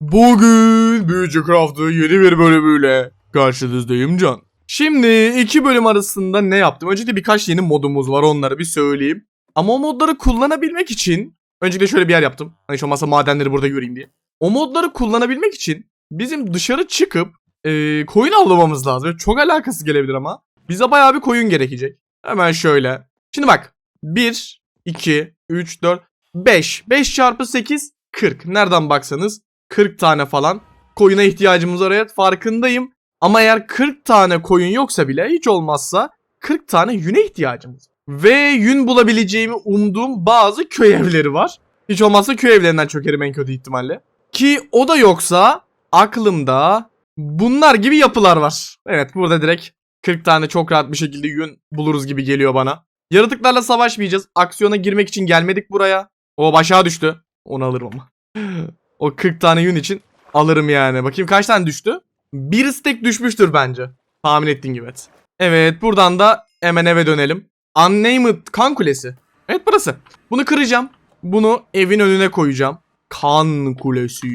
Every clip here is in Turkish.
Bugün Büyücü Craft'ı yeni bir bölümüyle karşınızdayım Can. Şimdi iki bölüm arasında ne yaptım? Öncelikle birkaç yeni modumuz var onları bir söyleyeyim. Ama o modları kullanabilmek için öncelikle şöyle bir yer yaptım. Hani hiç olmazsa madenleri burada göreyim diye. O modları kullanabilmek için bizim dışarı çıkıp e, koyun avlamamız lazım. Çok alakası gelebilir ama. Bize bayağı bir koyun gerekecek. Hemen şöyle. Şimdi bak. 1, 2, 3, 4, 5. 5 çarpı 8, 40. Nereden baksanız 40 tane falan koyuna ihtiyacımız var. Evet farkındayım. Ama eğer 40 tane koyun yoksa bile hiç olmazsa 40 tane yüne ihtiyacımız var. Ve yün bulabileceğimi umduğum bazı köy evleri var. Hiç olmazsa köy evlerinden çökerim en kötü ihtimalle. Ki o da yoksa aklımda bunlar gibi yapılar var. Evet burada direkt 40 tane çok rahat bir şekilde yün buluruz gibi geliyor bana. Yaratıklarla savaşmayacağız. Aksiyona girmek için gelmedik buraya. O aşağı düştü. Onu alırım ama. o 40 tane yün için alırım yani. Bakayım kaç tane düştü? Bir stek düşmüştür bence. Tahmin ettiğin gibi evet. Evet buradan da hemen eve dönelim. Unnamed kan kulesi. Evet burası. Bunu kıracağım. Bunu evin önüne koyacağım. Kan kulesi.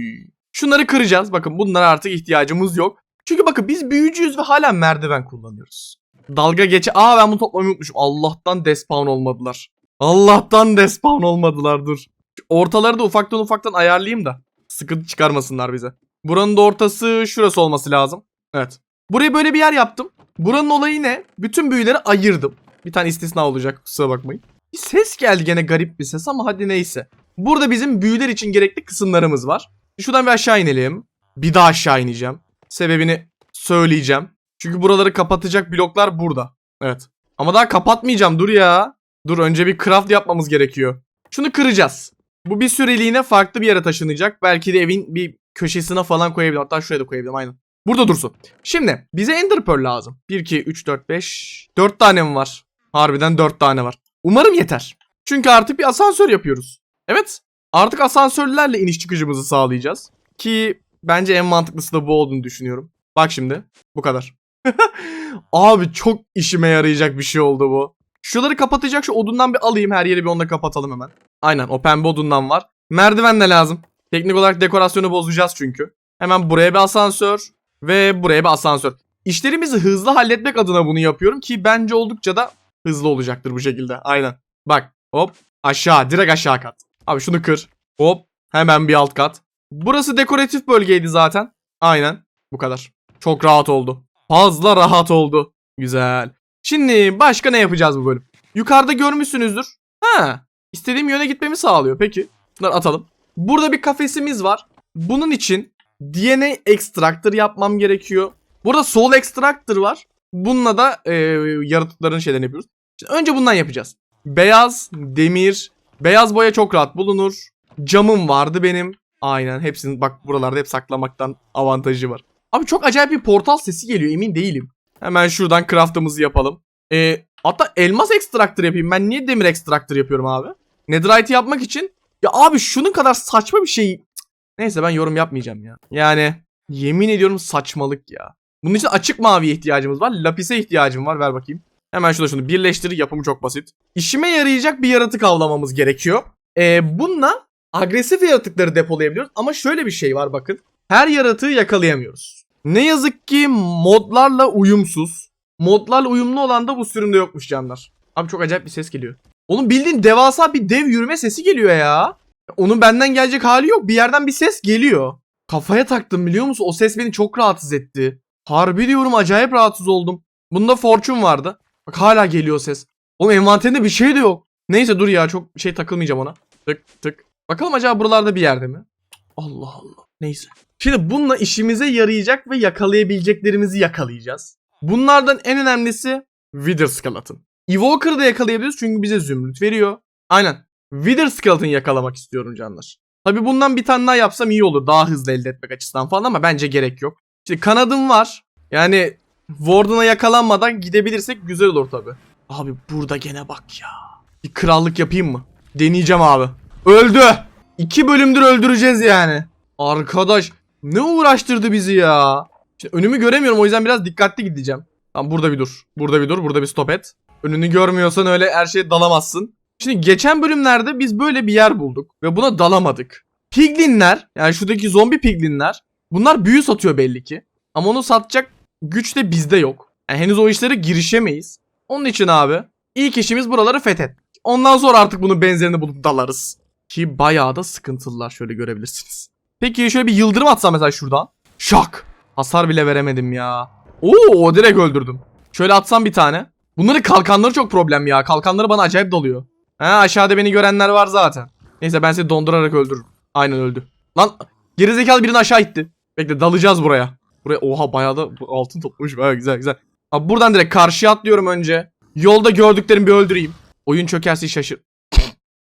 Şunları kıracağız. Bakın bunlara artık ihtiyacımız yok. Çünkü bakın biz büyücüyüz ve hala merdiven kullanıyoruz. Dalga geçe... Aa ben bunu toplamayı unutmuşum. Allah'tan despawn olmadılar. Allah'tan despawn olmadılar dur. Ortaları da ufaktan ufaktan ayarlayayım da. Sıkıntı çıkarmasınlar bize. Buranın da ortası şurası olması lazım. Evet. Buraya böyle bir yer yaptım. Buranın olayı ne? Bütün büyüleri ayırdım. Bir tane istisna olacak kusura bakmayın. Bir ses geldi gene garip bir ses ama hadi neyse. Burada bizim büyüler için gerekli kısımlarımız var. Şuradan bir aşağı inelim. Bir daha aşağı ineceğim. Sebebini söyleyeceğim. Çünkü buraları kapatacak bloklar burada. Evet. Ama daha kapatmayacağım dur ya. Dur önce bir craft yapmamız gerekiyor. Şunu kıracağız. Bu bir süreliğine farklı bir yere taşınacak. Belki de evin bir köşesine falan koyabilirim. Hatta şuraya da koyabilirim aynen. Burada dursun. Şimdi bize Ender Pearl lazım. 1, 2, 3, 4, 5. 4 tane mi var? Harbiden 4 tane var. Umarım yeter. Çünkü artık bir asansör yapıyoruz. Evet. Artık asansörlerle iniş çıkışımızı sağlayacağız. Ki bence en mantıklısı da bu olduğunu düşünüyorum. Bak şimdi. Bu kadar. Abi çok işime yarayacak bir şey oldu bu. Şuraları kapatacak şu odundan bir alayım. Her yeri bir onunla kapatalım hemen. Aynen o pembe odundan var. Merdiven de lazım. Teknik olarak dekorasyonu bozacağız çünkü. Hemen buraya bir asansör ve buraya bir asansör. İşlerimizi hızlı halletmek adına bunu yapıyorum ki bence oldukça da hızlı olacaktır bu şekilde. Aynen. Bak hop aşağı direkt aşağı kat. Abi şunu kır. Hop hemen bir alt kat. Burası dekoratif bölgeydi zaten. Aynen bu kadar. Çok rahat oldu. Fazla rahat oldu. Güzel. Şimdi başka ne yapacağız bu bölüm? Yukarıda görmüşsünüzdür. Ha, istediğim yöne gitmemi sağlıyor. Peki. Bunları atalım. Burada bir kafesimiz var. Bunun için DNA extractor yapmam gerekiyor. Burada soul extractor var. Bununla da e, yaratıkların şeylerini yapıyoruz. Şimdi önce bundan yapacağız. Beyaz, demir, beyaz boya çok rahat bulunur. Camım vardı benim. Aynen hepsinin bak buralarda hep saklamaktan avantajı var. Abi çok acayip bir portal sesi geliyor emin değilim. Hemen şuradan craftımızı yapalım. Ee, hatta elmas extractor yapayım. Ben niye demir extractor yapıyorum abi? Netherite yapmak için. Ya abi şunun kadar saçma bir şey. Neyse ben yorum yapmayacağım ya. Yani yemin ediyorum saçmalık ya. Bunun için açık maviye ihtiyacımız var. Lapis'e ihtiyacım var. Ver bakayım. Hemen şunu şunu birleştir. Yapımı çok basit. İşime yarayacak bir yaratık avlamamız gerekiyor. Ee, bununla agresif yaratıkları depolayabiliyoruz. Ama şöyle bir şey var bakın. Her yaratığı yakalayamıyoruz. Ne yazık ki modlarla uyumsuz. Modlarla uyumlu olan da bu sürümde yokmuş canlar. Abi çok acayip bir ses geliyor. Onun bildiğin devasa bir dev yürüme sesi geliyor ya. Onun benden gelecek hali yok. Bir yerden bir ses geliyor. Kafaya taktım biliyor musun? O ses beni çok rahatsız etti. Harbi diyorum acayip rahatsız oldum. Bunda Fortune vardı. Bak hala geliyor ses. Oğlum envanterinde bir şey de yok. Neyse dur ya çok şey takılmayacağım ona. Tık tık. Bakalım acaba buralarda bir yerde mi? Allah Allah. Neyse. Şimdi bununla işimize yarayacak ve yakalayabileceklerimizi yakalayacağız. Bunlardan en önemlisi Wither Skeleton. Evoker'ı da yakalayabiliyoruz çünkü bize zümrüt veriyor. Aynen. Wither Skeleton yakalamak istiyorum canlar. Tabi bundan bir tane daha yapsam iyi olur. Daha hızlı elde etmek açısından falan ama bence gerek yok. Şimdi kanadım var. Yani Warden'a yakalanmadan gidebilirsek güzel olur tabi. Abi burada gene bak ya. Bir krallık yapayım mı? Deneyeceğim abi. Öldü. İki bölümdür öldüreceğiz yani. Arkadaş ne uğraştırdı bizi ya. Şimdi önümü göremiyorum o yüzden biraz dikkatli gideceğim. Tamam burada bir dur. Burada bir dur. Burada bir stop et. Önünü görmüyorsan öyle her şeye dalamazsın. Şimdi geçen bölümlerde biz böyle bir yer bulduk ve buna dalamadık. Piglinler yani şuradaki zombi piglinler bunlar büyü satıyor belli ki. Ama onu satacak güç de bizde yok. Yani henüz o işlere girişemeyiz. Onun için abi ilk işimiz buraları fethetmek. Ondan sonra artık bunun benzerini bulup dalarız. Ki bayağı da sıkıntılılar şöyle görebilirsiniz. Peki şöyle bir yıldırım atsam mesela şuradan. Şak. Hasar bile veremedim ya. Oo direkt öldürdüm. Şöyle atsam bir tane. Bunların kalkanları çok problem ya. Kalkanları bana acayip dalıyor. Ha aşağıda beni görenler var zaten. Neyse ben seni dondurarak öldürürüm. Aynen öldü. Lan gerizekalı birini aşağı itti. Bekle dalacağız buraya. Buraya oha bayağı da altın toplamış. Bayağı güzel güzel. Abi buradan direkt karşıya atlıyorum önce. Yolda gördüklerimi bir öldüreyim. Oyun çökerse şaşır.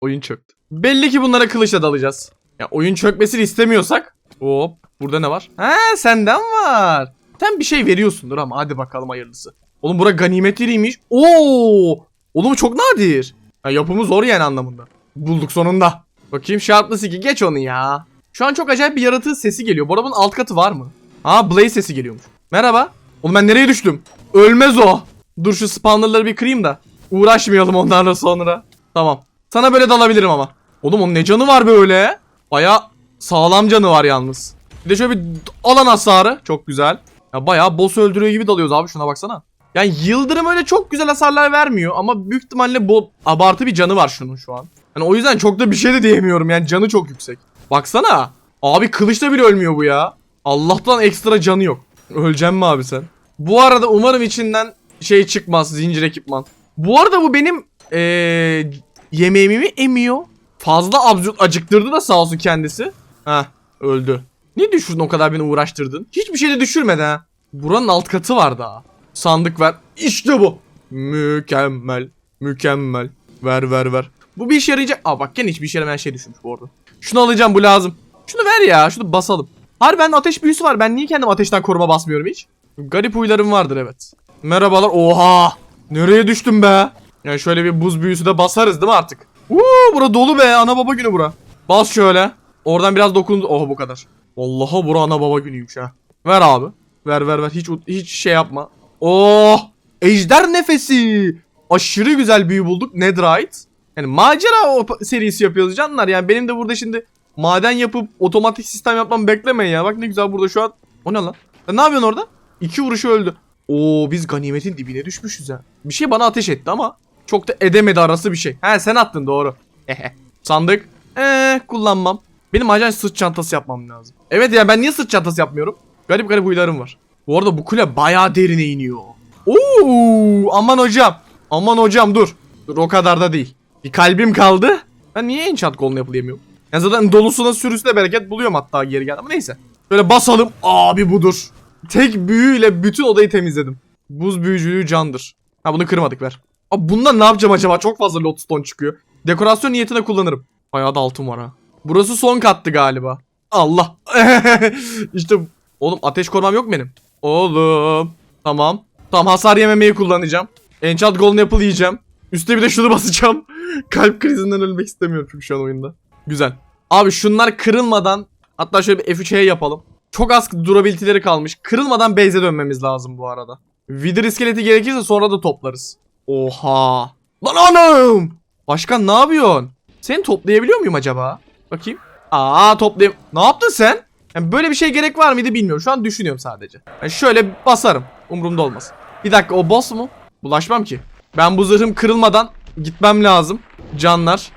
oyun çöktü. Belli ki bunlara kılıçla dalacağız. Ya oyun çökmesini istemiyorsak. Hop burada ne var? Ha senden var. Sen bir şey veriyorsundur ama hadi bakalım hayırlısı. Oğlum bura ganimet yeriymiş. Oo! Oğlum çok nadir. Ya yapımı zor yani anlamında. Bulduk sonunda. Bakayım şartlı siki geç onu ya. Şu an çok acayip bir yaratığın sesi geliyor. Bu alt katı var mı? Aa Blaze sesi geliyormuş. Merhaba. Oğlum ben nereye düştüm? Ölmez o. Dur şu spawnerları bir kırayım da. Uğraşmayalım onlarla sonra. Tamam. Sana böyle dalabilirim ama. Oğlum onun ne canı var böyle? Baya sağlam canı var yalnız. Bir de şöyle bir alan hasarı. Çok güzel. Ya bayağı boss öldürüyor gibi dalıyoruz abi şuna baksana. Yani Yıldırım öyle çok güzel hasarlar vermiyor ama büyük ihtimalle bu abartı bir canı var şunun şu an. Yani o yüzden çok da bir şey de diyemiyorum yani canı çok yüksek. Baksana. Abi kılıçla bile ölmüyor bu ya. Allah'tan ekstra canı yok. Öleceğim mi abi sen? Bu arada umarım içinden şey çıkmaz zincir ekipman. Bu arada bu benim ee, yemeğimi mi emiyor? Fazla absürt acıktırdı da sağ olsun kendisi. Heh öldü. Niye düşürdün o kadar beni uğraştırdın? Hiçbir şey de düşürmedi ha. Buranın alt katı var daha. Sandık ver. İşte bu. Mükemmel. Mükemmel. Ver ver ver. Bu bir işe yarayacak. Aa bak gene hiçbir işe yaramayan şey düşmüş bu arada. Şunu alacağım bu lazım. Şunu ver ya. Şunu basalım. Harbi bende ateş büyüsü var. Ben niye kendim ateşten koruma basmıyorum hiç? Garip huylarım vardır evet. Merhabalar. Oha. Nereye düştüm be? Yani şöyle bir buz büyüsü de basarız değil mi artık? Uuu bura dolu be. Ana baba günü bura. Bas şöyle. Oradan biraz dokun. Oha bu kadar. Vallahi bura ana baba günüymüş ha. Ver abi. Ver ver ver. Hiç hiç şey yapma. Oh! Ejder nefesi. Aşırı güzel büyü bulduk. Netherite. Yani macera serisi yapıyoruz canlar. Yani benim de burada şimdi maden yapıp otomatik sistem yapmam beklemeyin ya. Bak ne güzel burada şu an. O ne lan? Sen ne yapıyorsun orada? İki vuruşu öldü. Oo biz ganimetin dibine düşmüşüz ya. Bir şey bana ateş etti ama çok da edemedi arası bir şey. He sen attın doğru. Sandık. Eee kullanmam. Benim ajan sırt çantası yapmam lazım. Evet ya ben niye sırt çantası yapmıyorum? Garip garip huylarım var. Bu arada bu kule bayağı derine iniyor. Oo, aman hocam. Aman hocam dur. Dur o kadar da değil. Bir kalbim kaldı. Ben niye enchant golunu yapılamıyorum? Yani zaten dolusuna sürüsüne bereket buluyorum hatta geri gel ama neyse. Böyle basalım. Abi budur. Tek büyüyle bütün odayı temizledim. Buz büyücülüğü candır. Ha bunu kırmadık ver. Abi bundan ne yapacağım acaba? Çok fazla lodestone çıkıyor. Dekorasyon niyetine kullanırım. Bayağı da altın var ha. Burası son kattı galiba. Allah. işte oğlum ateş korumam yok benim? Oğlum. Tamam. Tamam hasar yememeyi kullanacağım. Enchant Golden Apple yiyeceğim. Üste bir de şunu basacağım. Kalp krizinden ölmek istemiyorum çünkü şu an oyunda. Güzel. Abi şunlar kırılmadan hatta şöyle bir F3'e yapalım. Çok az durability'leri kalmış. Kırılmadan base'e dönmemiz lazım bu arada. Wither iskeleti gerekirse sonra da toplarız. Oha. Lan anam. Başkan ne yapıyorsun? Seni toplayabiliyor muyum acaba? Bakayım. Aa toplayayım. Ne yaptın sen? Yani böyle bir şey gerek var mıydı bilmiyorum. Şu an düşünüyorum sadece. Yani şöyle basarım. Umurumda olmaz. Bir dakika o boss mu? Bulaşmam ki. Ben bu zırhım kırılmadan gitmem lazım. Canlar.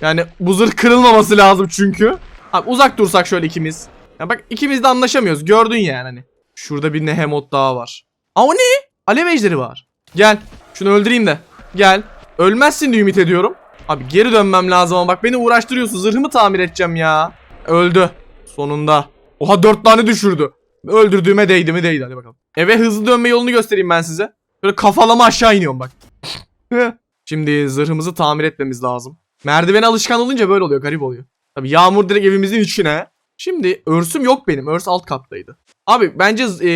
Yani bu zırh kırılmaması lazım çünkü. Abi uzak dursak şöyle ikimiz. Ya bak ikimiz de anlaşamıyoruz. Gördün yani hani. Şurada bir nehemot daha var. Aa o ne? Alev ejderi var. Gel. Şunu öldüreyim de. Gel. Ölmezsin diye ümit ediyorum. Abi geri dönmem lazım ama bak beni uğraştırıyorsun. Zırhımı tamir edeceğim ya. Öldü. Sonunda. Oha dört tane düşürdü. Öldürdüğüme değdi mi değdi hadi bakalım. Eve hızlı dönme yolunu göstereyim ben size. Böyle kafalama aşağı iniyorum bak. Şimdi zırhımızı tamir etmemiz lazım. Merdivene alışkan olunca böyle oluyor garip oluyor. Tabi yağmur direkt evimizin içine. Şimdi örsüm yok benim. Örs alt kattaydı. Abi bence e,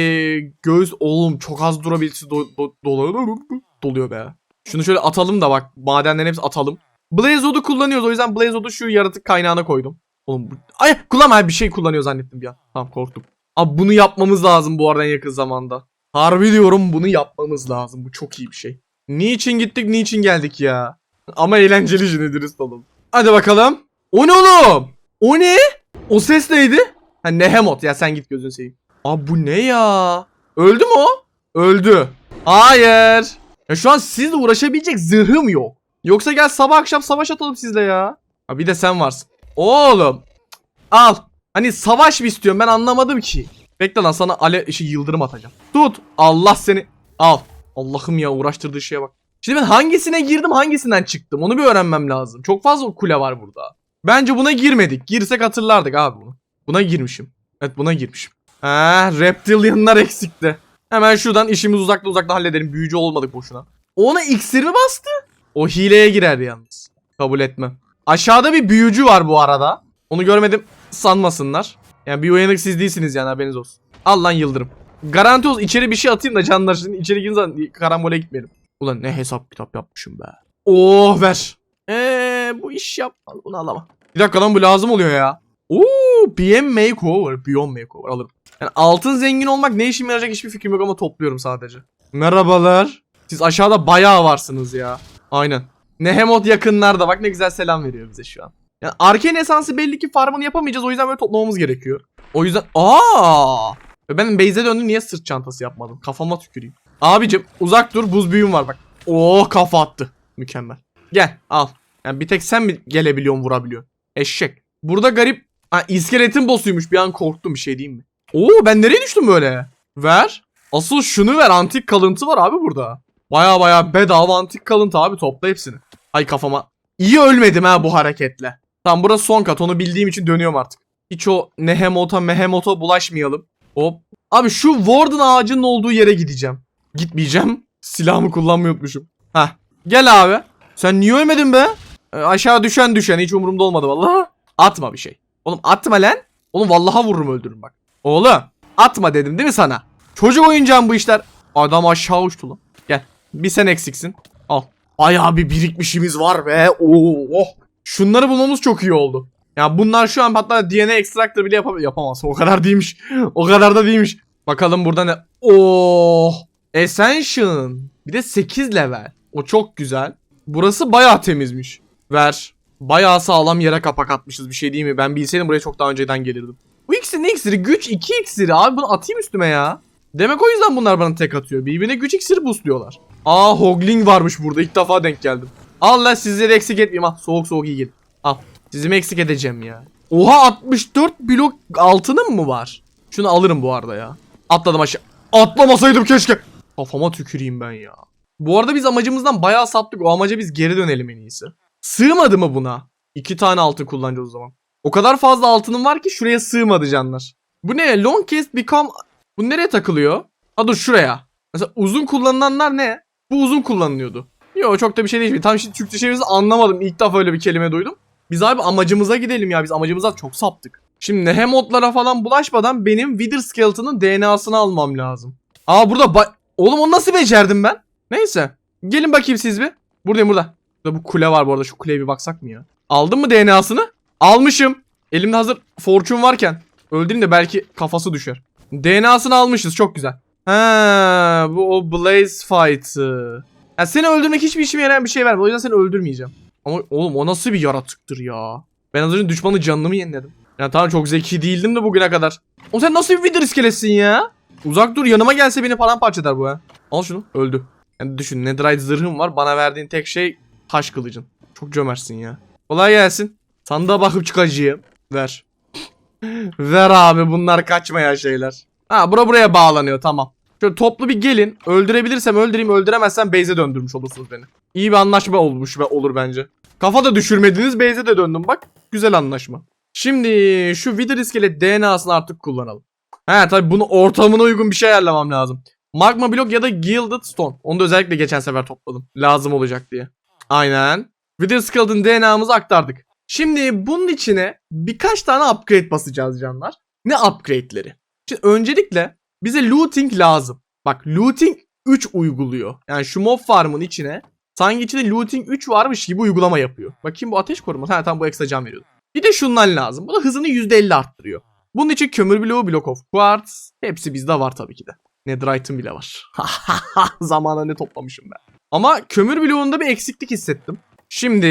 göğüs oğlum çok az durabilirse do, do, doluyor, doluyor be. Şunu şöyle atalım da bak madenlerin hepsi atalım. Blazeod'u kullanıyoruz o yüzden Blazeod'u şu yaratık kaynağına koydum. Oğlum bu... Ay kullanma bir şey kullanıyor zannettim bir an. Tamam korktum. Abi bunu yapmamız lazım bu arada yakın zamanda. Harbi diyorum bunu yapmamız lazım. Bu çok iyi bir şey. Niçin gittik niçin geldik ya? Ama eğlenceli şimdi dürüst olalım. Hadi bakalım. O ne oğlum? O ne? O ses neydi? Ha Nehemot ya sen git gözünü seveyim. Abi bu ne ya? Öldü mü o? Öldü. Hayır. Ya şu an sizle uğraşabilecek zırhım yok. Yoksa gel sabah akşam savaş atalım sizle ya. Ha bir de sen varsın. Oğlum. Al. Hani savaş mı istiyorsun ben anlamadım ki. Bekle lan sana ale işi yıldırım atacağım. Tut. Allah seni. Al. Allah'ım ya uğraştırdığı şeye bak. Şimdi ben hangisine girdim hangisinden çıktım onu bir öğrenmem lazım. Çok fazla kule var burada. Bence buna girmedik. Girsek hatırlardık abi bunu. Buna girmişim. Evet buna girmişim. Ha, reptilianlar eksikti. Hemen şuradan işimizi uzakta uzakta halledelim. Büyücü olmadık boşuna. Ona iksir mi bastı? O hileye girer yalnız. Kabul etmem. Aşağıda bir büyücü var bu arada. Onu görmedim sanmasınlar. Yani bir uyanık siz değilsiniz yani haberiniz olsun. Al lan yıldırım. Garanti olsun içeri bir şey atayım da canlar şimdi içeri girin zaman karambole gitmeyelim. Ulan ne hesap kitap yapmışım be. Oh ver. Eee bu iş yapmaz bunu alamam. Bir dakika lan bu lazım oluyor ya. Oo BM Makeover. Beyond Makeover alırım. Yani altın zengin olmak ne işime yarayacak hiçbir fikrim yok ama topluyorum sadece. Merhabalar. Siz aşağıda bayağı varsınız ya. Aynen. Nehemot yakınlarda bak ne güzel selam veriyor bize şu an. Yani Arcane esansı belli ki farmını yapamayacağız o yüzden böyle toplamamız gerekiyor. O yüzden aa ben base'e döndüm niye sırt çantası yapmadım? Kafama tüküreyim. Abicim uzak dur buz büyüm var bak. Oo kafa attı. Mükemmel. Gel al. Yani bir tek sen mi gelebiliyorsun vurabiliyorsun? Eşek. Burada garip ha, iskeletin boss'uymuş bir an korktum bir şey diyeyim mi? Oo ben nereye düştüm böyle? Ver. Asıl şunu ver antik kalıntı var abi burada. Baya baya bedava antik kalıntı abi topla hepsini. Ay kafama. İyi ölmedim ha bu hareketle. Tamam burası son kat onu bildiğim için dönüyorum artık. Hiç o nehemota mehemota bulaşmayalım. Hop. Abi şu warden ağacının olduğu yere gideceğim. Gitmeyeceğim. Silahımı kullanmayı unutmuşum. Heh. Gel abi. Sen niye ölmedin be? Ee, aşağı düşen düşen hiç umurumda olmadı vallahi. Atma bir şey. Oğlum atma lan. Oğlum vallaha vururum öldürürüm bak. Oğlum atma dedim değil mi sana? Çocuk oyuncağım bu işler. Adam aşağı uçtu lan. Gel. Bir sen eksiksin. Al. Bayağı bir birikmişimiz var be. Oo. oh. Şunları bulmamız çok iyi oldu. Ya bunlar şu an hatta DNA extractor bile yapam yapamaz. O kadar değilmiş. O kadar da değilmiş. Bakalım burada ne? Oh. Ascension. Bir de 8 level. O çok güzel. Burası bayağı temizmiş. Ver. Bayağı sağlam yere kapak atmışız bir şey değil mi? Ben bilseydim buraya çok daha önceden gelirdim. Bu ikisi ne iksiri? Güç 2 iksiri. Abi bunu atayım üstüme ya. Demek o yüzden bunlar bana tek atıyor. Birbirine güç iksiri boostluyorlar. Aa Hogling varmış burada. İlk defa denk geldim. Al lan sizleri eksik etmeyeyim. Al soğuk soğuk iyi gelin. Al. Sizimi eksik edeceğim ya. Oha 64 blok altınım mı var? Şunu alırım bu arada ya. Atladım aşağı. Atlamasaydım keşke. Kafama tüküreyim ben ya. Bu arada biz amacımızdan bayağı saptık. O amaca biz geri dönelim en iyisi. Sığmadı mı buna? İki tane altın kullanacağız o zaman. O kadar fazla altınım var ki şuraya sığmadı canlar. Bu ne? Long cast become... Bu nereye takılıyor? Ha dur şuraya. Mesela uzun kullanılanlar ne? Bu uzun kullanılıyordu. Yok çok da bir şey değil. Tam şimdi Türkçe çevirisi anlamadım. İlk defa öyle bir kelime duydum. Biz abi amacımıza gidelim ya. Biz amacımıza çok saptık. Şimdi Nehemotlara falan bulaşmadan benim Wither Skeleton'ın DNA'sını almam lazım. Aa burada Oğlum onu nasıl becerdim ben? Neyse. Gelin bakayım siz bir. Buradayım burada. Burada bu kule var bu arada. Şu kuleye bir baksak mı ya? Aldın mı DNA'sını? Almışım. Elimde hazır fortune varken. Öldüreyim belki kafası düşer. DNA'sını almışız. Çok güzel. Ha, bu o Blaze fight'ı. Ya seni öldürmek hiçbir işime yarayan bir şey vermedi. O yüzden seni öldürmeyeceğim. Ama oğlum o nasıl bir yaratıktır ya? Ben az önce düşmanın canını mı yeniledim? Ya tamam çok zeki değildim de bugüne kadar. O sen nasıl bir Wither iskeletsin ya? Uzak dur yanıma gelse beni paramparça eder bu ha. Al şunu öldü. Yani düşün netherite zırhım var bana verdiğin tek şey taş kılıcın. Çok cömertsin ya. Kolay gelsin. Sandığa bakıp çıkacağım. Ver. Ver abi bunlar kaçmayan şeyler. Ha bura buraya bağlanıyor tamam. Şöyle toplu bir gelin. Öldürebilirsem öldüreyim öldüremezsem base'e döndürmüş olursunuz beni. İyi bir anlaşma olmuş ve olur bence. Kafa da düşürmediniz base'e de döndüm bak. Güzel anlaşma. Şimdi şu Wither iskelet DNA'sını artık kullanalım. He tabi bunu ortamına uygun bir şey ayarlamam lazım. Magma blok ya da Gilded Stone. Onu da özellikle geçen sefer topladım. Lazım olacak diye. Aynen. Wither Skeleton DNA'mızı aktardık. Şimdi bunun içine birkaç tane upgrade basacağız canlar. Ne upgrade'leri? Şimdi öncelikle bize looting lazım. Bak looting 3 uyguluyor. Yani şu mob farmın içine sanki içinde looting 3 varmış gibi uygulama yapıyor. Bakayım bu ateş koruması. Ha tamam bu ekstra can veriyordu. Bir de şundan lazım. Bu da hızını %50 arttırıyor. Bunun için kömür bloğu, block of quartz. Hepsi bizde var tabii ki de. Netherite'ın bile var. Zamanında ne toplamışım ben. Ama kömür bloğunda bir eksiklik hissettim. Şimdi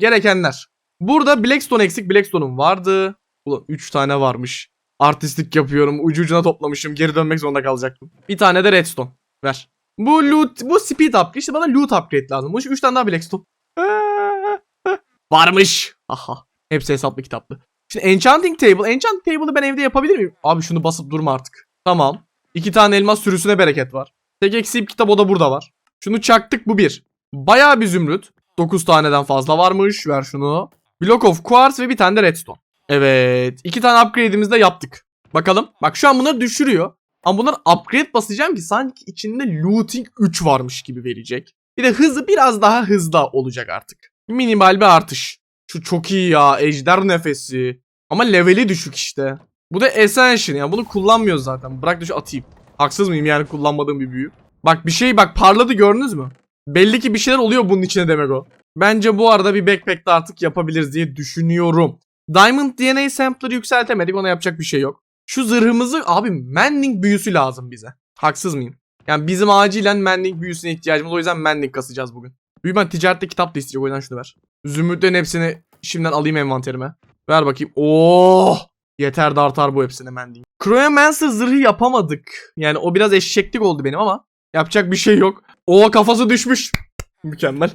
gerekenler. Burada Blackstone eksik. Blackstone'um vardı. Ulan 3 tane varmış. Artistlik yapıyorum. Ucu ucuna toplamışım. Geri dönmek zorunda kalacaktım. Bir tane de redstone. Ver. Bu loot, bu speed upgrade. İşte bana loot upgrade lazım. Bu 3 tane daha blackstone. Varmış. Aha. Hepsi hesaplı kitaplı. Şimdi enchanting table. Enchanting table'ı ben evde yapabilir miyim? Abi şunu basıp durma artık. Tamam. İki tane elmas sürüsüne bereket var. Tek eksiğim kitap o da burada var. Şunu çaktık bu bir. Bayağı bir zümrüt. 9 taneden fazla varmış. Ver şunu. Block of quartz ve bir tane de redstone. Evet. iki tane upgrade'imizi de yaptık. Bakalım. Bak şu an bunları düşürüyor. Ama bunlar upgrade basacağım ki sanki içinde looting 3 varmış gibi verecek. Bir de hızı biraz daha hızlı olacak artık. Minimal bir artış. Şu çok iyi ya. Ejder nefesi. Ama leveli düşük işte. Bu da Ascension ya. Bunu kullanmıyoruz zaten. Bırak da şu atayım. Haksız mıyım yani kullanmadığım bir büyü? Bak bir şey bak parladı gördünüz mü? Belli ki bir şeyler oluyor bunun içine demek o. Bence bu arada bir backpack de artık yapabiliriz diye düşünüyorum. Diamond DNA sample'ları yükseltemedik ona yapacak bir şey yok. Şu zırhımızı abi mending büyüsü lazım bize. Haksız mıyım? Yani bizim acilen mending büyüsüne ihtiyacımız o yüzden mending kasacağız bugün. Büyümen ticarette kitap da isteyecek o yüzden şunu ver. Zümrütlerin hepsini şimdiden alayım envanterime. Ver bakayım. Oh! Yeter de artar bu hepsine mending. Cryomancer zırhı yapamadık. Yani o biraz eşeklik oldu benim ama yapacak bir şey yok. O kafası düşmüş. Mükemmel.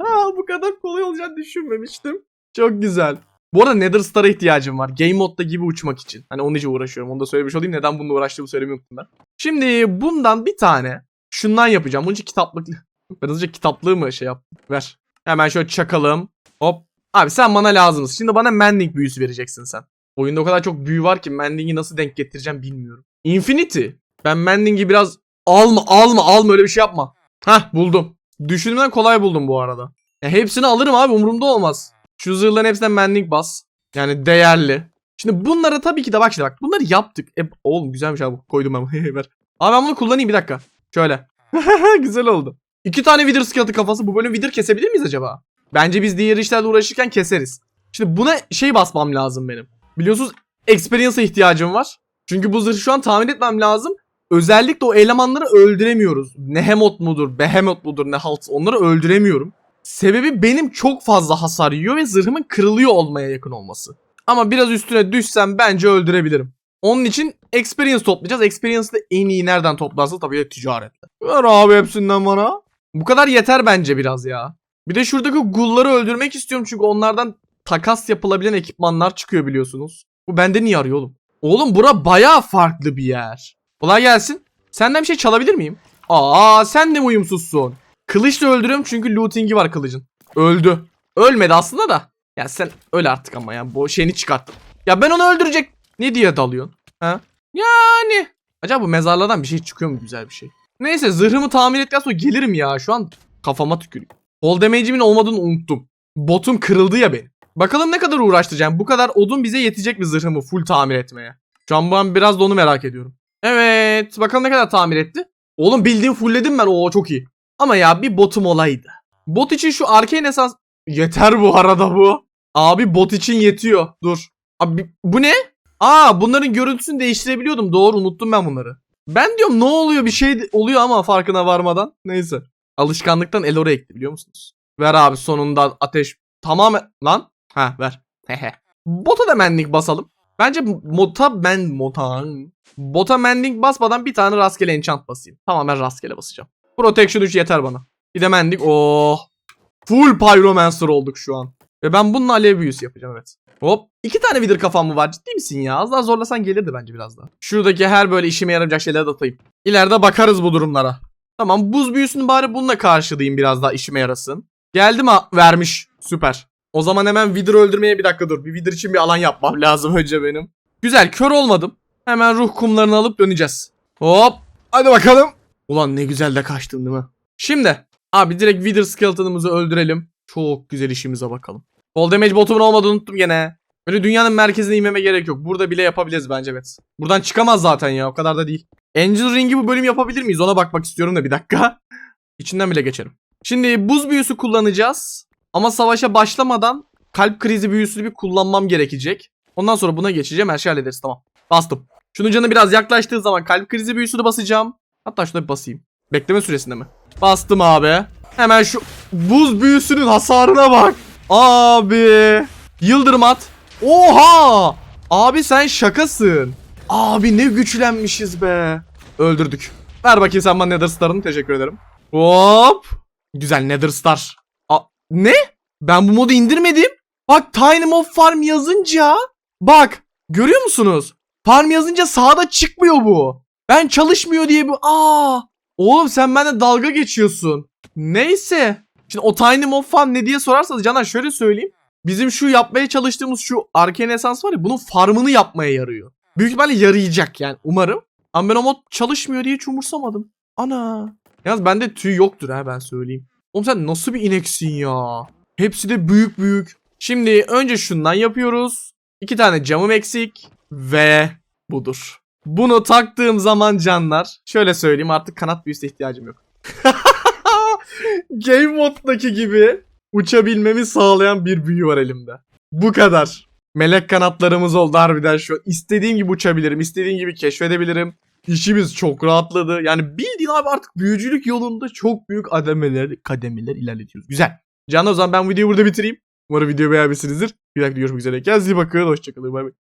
bu kadar kolay olacağını düşünmemiştim. Çok güzel. Bu arada Nether Star'a ihtiyacım var. Game modda gibi uçmak için. Hani onun için uğraşıyorum. Onu da söylemiş olayım. Neden bununla uğraştığımı söylemeyi ben. Şimdi bundan bir tane şundan yapacağım. Bunun için kitaplık... Ben hızlıca kitaplığı mı şey yaptım? Ver. Hemen şöyle çakalım. Hop. Abi sen bana lazımsın. Şimdi bana mending büyüsü vereceksin sen. Oyunda o kadar çok büyü var ki mending'i nasıl denk getireceğim bilmiyorum. Infinity. Ben mending'i biraz alma alma alma öyle bir şey yapma. Hah buldum. Düşündüğümden kolay buldum bu arada. Ya hepsini alırım abi umurumda olmaz. Şu zırhların hepsine mending bas. Yani değerli. Şimdi bunları tabii ki de bak şimdi bak. Bunları yaptık. E, oğlum güzelmiş abi. Koydum ben. Ver. Abi ben bunu kullanayım bir dakika. Şöyle. Güzel oldu. İki tane Wither skeletı kafası. Bu bölüm Wither kesebilir miyiz acaba? Bence biz diğer işlerle uğraşırken keseriz. Şimdi buna şey basmam lazım benim. Biliyorsunuz experience'a ihtiyacım var. Çünkü bu zırhı şu an tahmin etmem lazım. Özellikle o elemanları öldüremiyoruz. Nehemot mudur, Behemoth mudur, Nehalt onları öldüremiyorum. Sebebi benim çok fazla hasar yiyor ve zırhımın kırılıyor olmaya yakın olması. Ama biraz üstüne düşsem bence öldürebilirim. Onun için experience toplayacağız. Experience'ı da en iyi nereden toplarsın? Tabii de ticaretle. Ver abi hepsinden bana. Bu kadar yeter bence biraz ya. Bir de şuradaki gulları öldürmek istiyorum çünkü onlardan takas yapılabilen ekipmanlar çıkıyor biliyorsunuz. Bu bende niye arıyor oğlum? Oğlum bura baya farklı bir yer. Kolay gelsin. Senden bir şey çalabilir miyim? Aa sen de uyumsuzsun? Kılıçla öldürüyorum çünkü looting'i var kılıcın. Öldü. Ölmedi aslında da. Ya sen öl artık ama ya. Bu şeyini çıkarttın. Ya ben onu öldürecek. Ne diye dalıyorsun? Ha? Yani. Acaba bu mezarlardan bir şey çıkıyor mu güzel bir şey? Neyse zırhımı tamir ettikten sonra gelirim ya. Şu an kafama tükürüyor. Fall damage'imin olmadığını unuttum. Botum kırıldı ya benim. Bakalım ne kadar uğraştıracağım. Bu kadar odun bize yetecek mi zırhımı full tamir etmeye? Şu an ben biraz da onu merak ediyorum. Evet. Bakalım ne kadar tamir etti. Oğlum bildiğin fullledim ben. Oo çok iyi. Ama ya bir botum olaydı. Bot için şu arcane esas... Yeter bu arada bu. Abi bot için yetiyor. Dur. Abi bu ne? Aa bunların görüntüsünü değiştirebiliyordum. Doğru unuttum ben bunları. Ben diyorum ne oluyor bir şey oluyor ama farkına varmadan. Neyse. Alışkanlıktan el oraya ekti biliyor musunuz? Ver abi sonunda ateş tamamen... Lan. Ha ver. Bota da mending basalım. Bence mota ben mota bota mending basmadan bir tane rastgele enchant basayım. Tamamen rastgele basacağım. Protection 3 yeter bana. Bir de mending. Oh. Full pyromancer olduk şu an. Ve ben bununla alev büyüsü yapacağım evet. Hop. iki tane wither kafam mı var? Ciddi misin ya? Az daha zorlasan gelirdi bence biraz daha. Şuradaki her böyle işime yarayacak şeyleri de atayım. İleride bakarız bu durumlara. Tamam buz büyüsünü bari bununla karşılayayım biraz daha işime yarasın. Geldi mi? Vermiş. Süper. O zaman hemen Wither öldürmeye bir dakika dur. Bir Wither için bir alan yapmam lazım önce benim. Güzel kör olmadım. Hemen ruh kumlarını alıp döneceğiz. Hop. Hadi bakalım. Ulan ne güzel de kaçtın değil mi? Şimdi. Abi direkt Wither skeleton'ımızı öldürelim. Çok güzel işimize bakalım. Fall damage botumun olmadığını unuttum gene. Böyle dünyanın merkezine inmeme gerek yok. Burada bile yapabiliriz bence evet. Buradan çıkamaz zaten ya o kadar da değil. Angel Ring'i bu bölüm yapabilir miyiz? Ona bakmak istiyorum da bir dakika. İçinden bile geçerim. Şimdi buz büyüsü kullanacağız. Ama savaşa başlamadan kalp krizi büyüsünü bir kullanmam gerekecek. Ondan sonra buna geçeceğim. Her şeyi hallederiz tamam. Bastım. Şunun canı biraz yaklaştığı zaman kalp krizi büyüsünü basacağım. Hatta şuna bir basayım. Bekleme süresinde mi? Bastım abi. Hemen şu buz büyüsünün hasarına bak. Abi. Yıldırım at. Oha! Abi sen şakasın. Abi ne güçlenmişiz be. Öldürdük. Ver bakayım sen bana Nether Star'ını teşekkür ederim. Hop. Güzel Nether Star. A ne? Ben bu modu indirmedim. Bak Tiny Mob Farm yazınca. Bak görüyor musunuz? Farm yazınca sağda çıkmıyor bu. Ben çalışmıyor diye bu. Aa. Oğlum sen benden dalga geçiyorsun. Neyse. Şimdi o Tiny Mob Farm ne diye sorarsanız Canan şöyle söyleyeyim. Bizim şu yapmaya çalıştığımız şu Arcane Essence var ya bunun farmını yapmaya yarıyor. Büyük ihtimalle yarayacak yani umarım. Ama ben o mod çalışmıyor diye hiç umursamadım. Ana. Yalnız bende tüy yoktur ha ben söyleyeyim. Oğlum sen nasıl bir ineksin ya? Hepsi de büyük büyük. Şimdi önce şundan yapıyoruz. İki tane camım eksik. Ve budur. Bunu taktığım zaman canlar. Şöyle söyleyeyim artık kanat büyüsü ihtiyacım yok. Game moddaki gibi uçabilmemi sağlayan bir büyü var elimde. Bu kadar. Melek kanatlarımız oldu harbiden şu. İstediğim gibi uçabilirim. istediğim gibi keşfedebilirim. İşimiz çok rahatladı. Yani bildiğin abi artık büyücülük yolunda çok büyük ademeler, kademeler ilerletiyoruz. Güzel. Canlar o zaman ben videoyu burada bitireyim. Umarım videoyu beğenmişsinizdir. Bir dakika görüşmek üzere. Kendinize iyi bakın. Hoşçakalın. Bay bay.